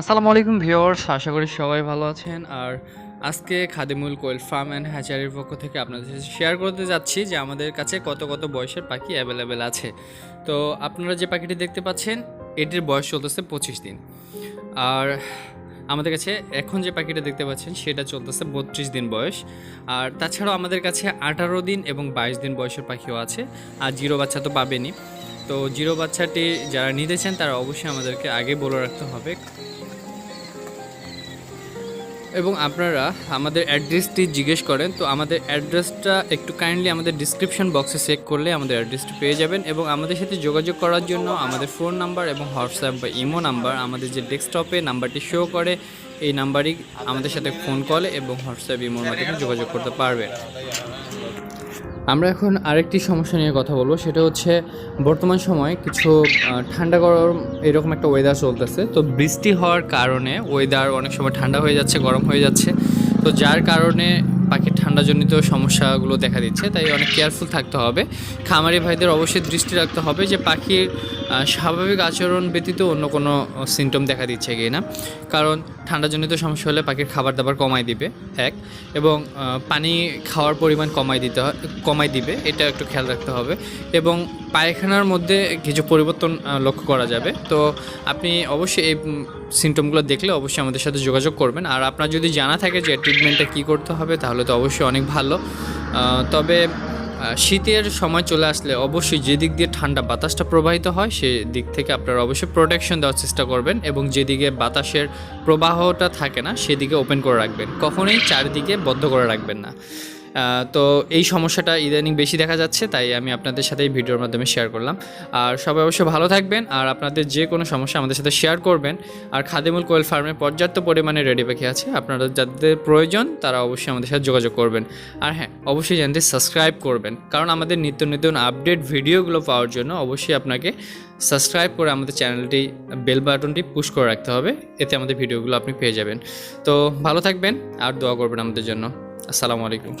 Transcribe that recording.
আসসালামু আলাইকুম ভিউয়ার্স, আশা করি সবাই ভালো আছেন। আর আজকে খাদিমুল কোয়েল ফার্ম অ্যান্ড হ্যাচারির পক্ষ থেকে আপনাদের সাথে শেয়ার করতে যাচ্ছি যে আমাদের কাছে কত কত বয়সের পাখি অ্যাভেলেবেল আছে। তো আপনারা যে পাখিটি দেখতে পাচ্ছেন, এটির বয়স চলতেছে পঁচিশ দিন। আর আমাদের কাছে এখন যে পাখিটা দেখতে পাচ্ছেন, সেটা চলতেছে বত্রিশ দিন বয়স। আর তাছাড়াও আমাদের কাছে আঠারো দিন এবং বাইশ দিন বয়সের পাখিও আছে। আর জিরো বাচ্চা তো পাবেনই। তো জিরো বাচ্চাটি যারা নিতে চান, তারা অবশ্যই আমাদেরকে আগে বলে রাখতে হবে। এবং আপনারা আমাদের অ্যাড্রেসটি জিজ্ঞেস করেন, তো আমাদের অ্যাড্রেসটা একটু কাইন্ডলি আমাদের ডিসক্রিপশন বক্সে চেক করলে আমাদের অ্যাড্রেসটি পেয়ে যাবেন এবং আমাদের সাথে যোগাযোগ করার জন্য আমাদের ফোন নাম্বার এবং হোয়াটসঅ্যাপ বা ইমো নাম্বার আমাদের যে ডেস্কটপে নাম্বারটি শো করে, এই নাম্বারই আমাদের সাথে ফোন কলে এবং হোয়াটসঅ্যাপ ইমোর মাধ্যমে যোগাযোগ করতে পারবেন। আমরা এখন আরেকটি সমস্যা নিয়ে কথা বলব। সেটা হচ্ছে বর্তমান সময় কিছু ঠান্ডা গরম এরকম একটা ওয়েদার চলতেছে। তো বৃষ্টি হওয়ার কারণে ওয়েদার অনেক সময় ঠান্ডা হয়ে যাচ্ছে, গরম হয়ে যাচ্ছে। তো যার কারণে পাখির ঠান্ডাজনিত সমস্যাগুলো দেখা দিচ্ছে, তাই অনেক কেয়ারফুল থাকতে হবে। খামারি ভাইদের অবশ্যই দৃষ্টি রাখতে হবে যে পাখির স্বাভাবিক আচরণ ব্যতীত অন্য কোনো সিমটম দেখা দিচ্ছে কি না কারণ ঠান্ডাজনিত সমস্যা হলে পাখির খাবার দাবার কমাই দিবে, এক। এবং পানি খাওয়ার পরিমাণ কমাই দিতে হয় কমাই দিবে, এটা একটু খেয়াল রাখতে হবে। এবং পায়খানার মধ্যে কিছু পরিবর্তন লক্ষ্য করা যাবে। তো আপনি অবশ্যই এই সিমটমগুলো দেখলে অবশ্যই আমাদের সাথে যোগাযোগ করবেন। আর আপনার যদি জানা থাকে যে ট্রিটমেন্টটা কী করতে হবে, তাহলে তো অবশ্যই অনেক ভালো। তবে শীতের সময় চলে আসলে অবশ্যই যে দিক দিয়ে ঠান্ডা বাতাসটা প্রবাহিত হয়, সে দিক থেকে আপনারা অবশ্যই প্রোটেকশন দেওয়ার চেষ্টা করবেন এবং যেদিকে বাতাসের প্রবাহটা থাকে না, সেদিকে ওপেন করে রাখবেন। কখনোই চারিদিকে বদ্ধ করে রাখবেন না। তো এই সমস্যাটা ইদানিং বেশি দেখা যাচ্ছে, তাই আমি আপনাদের সাথে এই ভিডিওর মাধ্যমে শেয়ার করলাম। আর সবাই অবশ্যই ভালো থাকবেন, আর আপনাদের যে কোনো সমস্যা আমাদের সাথে শেয়ার করবেন। আর খাদিমুল কোয়েল ফার্মে পর্যাপ্ত পরিমাণে রেডি পাখি আছে, আপনারা যাদের প্রয়োজন তারা অবশ্যই আমাদের সাথে যোগাযোগ করবেন। আর হ্যাঁ অবশ্যই জানতে সাবস্ক্রাইব করবেন, কারণ আমাদের নিত্য নতুন আপডেট ভিডিওগুলো পাওয়ার জন্য অবশ্যই আপনাকে সাবস্ক্রাইব করে আমাদের চ্যানেলটি বেল বাটনটি পুশ করে রাখতে হবে, এতে আমাদের ভিডিওগুলো আপনি পেয়ে যাবেন। তো ভালো থাকবেন, আর দোয়া করবেন আমাদের জন্য। আসসালামু আলাইকুম।